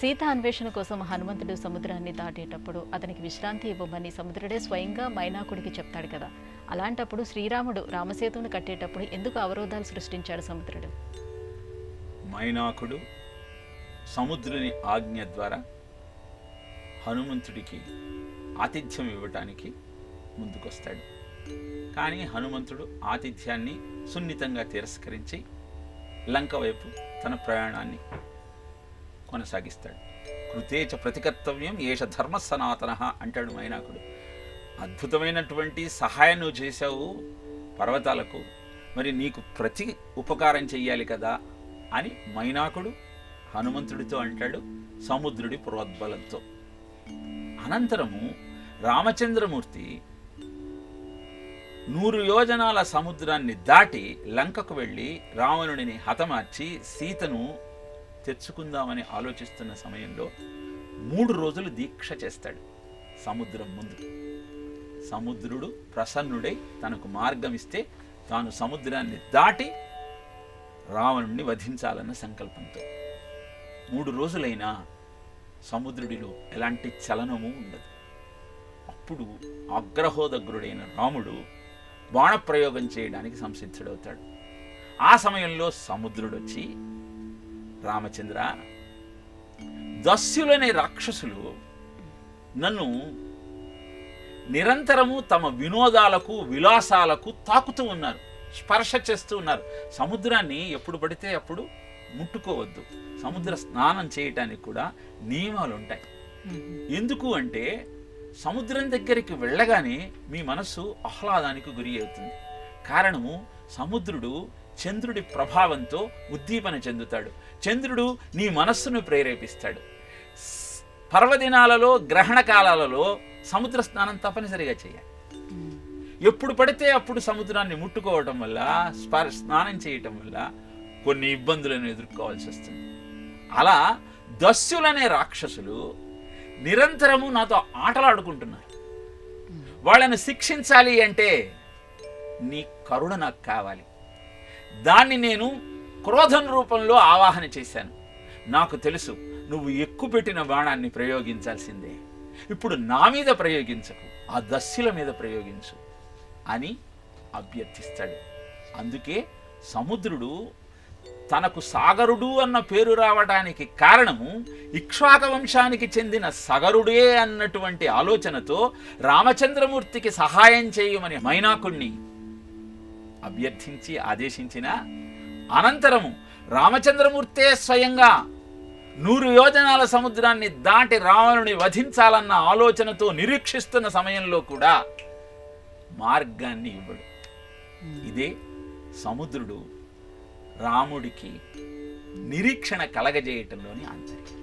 సీత అన్వేషణ కోసం హనుమంతుడు సముద్రాన్ని దాటేటప్పుడు అతనికి విశ్రాంతి ఇవ్వమని సముద్రుడే స్వయంగా మైనాకుడికి చెప్తాడు కదా. అలాంటప్పుడు శ్రీరాముడు రామసేతువును కట్టేటప్పుడు ఎందుకు అవరోధాలు సృష్టించాడు సముద్రుడు? మైనాకుడు సముద్రుని ఆజ్ఞ ద్వారా హనుమంతుడికి ఆతిథ్యం ఇవ్వటానికి ముందుకొస్తాడు. కానీ హనుమంతుడు ఆతిథ్యాన్ని సున్నితంగా తిరస్కరించి లంక వైపు తన ప్రయాణాన్ని కొనసాగిస్తాడు. కృతేచ ప్రతికర్తవ్యం ఏష ధర్మ సనాతన అంటాడు మైనాకుడు. అద్భుతమైనటువంటి సహాయం నువ్వు చేశావు పర్వతాలకు మరి నీకు ప్రతి ఉపకారం చెయ్యాలి కదా అని మైనాకుడు హనుమంతుడితో అంటాడు సముద్రుడి ప్రోద్బలంతో. అనంతరము రామచంద్రమూర్తి నూరు యోజనాల సముద్రాన్ని దాటి లంకకు వెళ్ళి రావణుడిని హతమార్చి సీతను తెచ్చుకుందామని ఆలోచిస్తున్న సమయంలో మూడు రోజులు దీక్ష చేస్తాడు సముద్రం ముందు. సముద్రుడు ప్రసన్నుడై తనకు మార్గం ఇస్తే తాను సముద్రాన్ని దాటి రావణుణ్ణి వధించాలన్న సంకల్పంతో. మూడు రోజులైనా సముద్రుడిలో ఎలాంటి చలనము ఉండదు. అప్పుడు అగ్రహోదగ్రుడైన రాముడు బాణప్రయోగం చేయడానికి సంసిద్ధుడవుతాడు. ఆ సమయంలో సముద్రుడు వచ్చి రామచంద్ర దస్యులనే రాక్షసులు నన్ను నిరంతరము తమ వినోదాలకు విలాసాలకు తాకుతూ ఉన్నారు. స్పర్శ చేస్తూ ఉన్నారు. సముద్రాన్ని ఎప్పుడు పడితే అప్పుడు ముట్టుకోవద్దు. సముద్ర స్నానం చేయటానికి కూడా నియమాలు ఉంటాయి ఎందుకు అంటే సముద్రం దగ్గరికి వెళ్ళగానే మీ మనస్సు ఆహ్లాదానికి గురి అవుతుంది. కారణము సముద్రుడు చంద్రుడి ప్రభావంతో ఉద్దీపన చెందుతాడు. చంద్రుడు నీ మనస్సును ప్రేరేపిస్తాడు. పర్వదినాలలో గ్రహణ కాలాలలో సముద్ర స్నానం తప్పనిసరిగా చేయాలి. ఎప్పుడు పడితే అప్పుడు సముద్రాన్ని ముట్టుకోవటం వల్ల స్పర్ స్నానం చేయటం వల్ల కొన్ని ఇబ్బందులను ఎదుర్కోవాల్సి వస్తుంది. అలా దస్యులనే రాక్షసులు నిరంతరము నాతో ఆటలాడుకుంటున్నారు. వాళ్ళని శిక్షించాలి అంటే నీ కరుణ నాకు కావాలి. దాన్ని నేను క్రోధం రూపంలో ఆవాహన చేశాను. నాకు తెలుసు నువ్వు ఎక్కుపెట్టిన బాణాన్ని ప్రయోగించాల్సిందే. ఇప్పుడు నా మీద ప్రయోగించకు ఆ దస్యుల మీద ప్రయోగించు అని అభ్యర్థిస్తాడు. అందుకే సముద్రుడు తనకు సాగరుడు అన్న పేరు రావడానికి కారణము ఇక్ష్వాక వంశానికి చెందిన సగరుడే అన్నటువంటి ఆలోచనతో రామచంద్రమూర్తికి సహాయం చేయమని మైనాకుణ్ణి అభ్యర్థించి ఆదేశించిన అనంతరము రామచంద్రమూర్తే స్వయంగా నూరు యోజనాల సముద్రాన్ని దాటి రావణుని వధించాలన్న ఆలోచనతో నిరీక్షిస్తున్న సమయంలో కూడా మార్గాన్ని ఇవ్వడు. ఇదే సముద్రుడు రాముడికి నిరీక్షణ కలగజేయటంలోని ఆంతర్యం.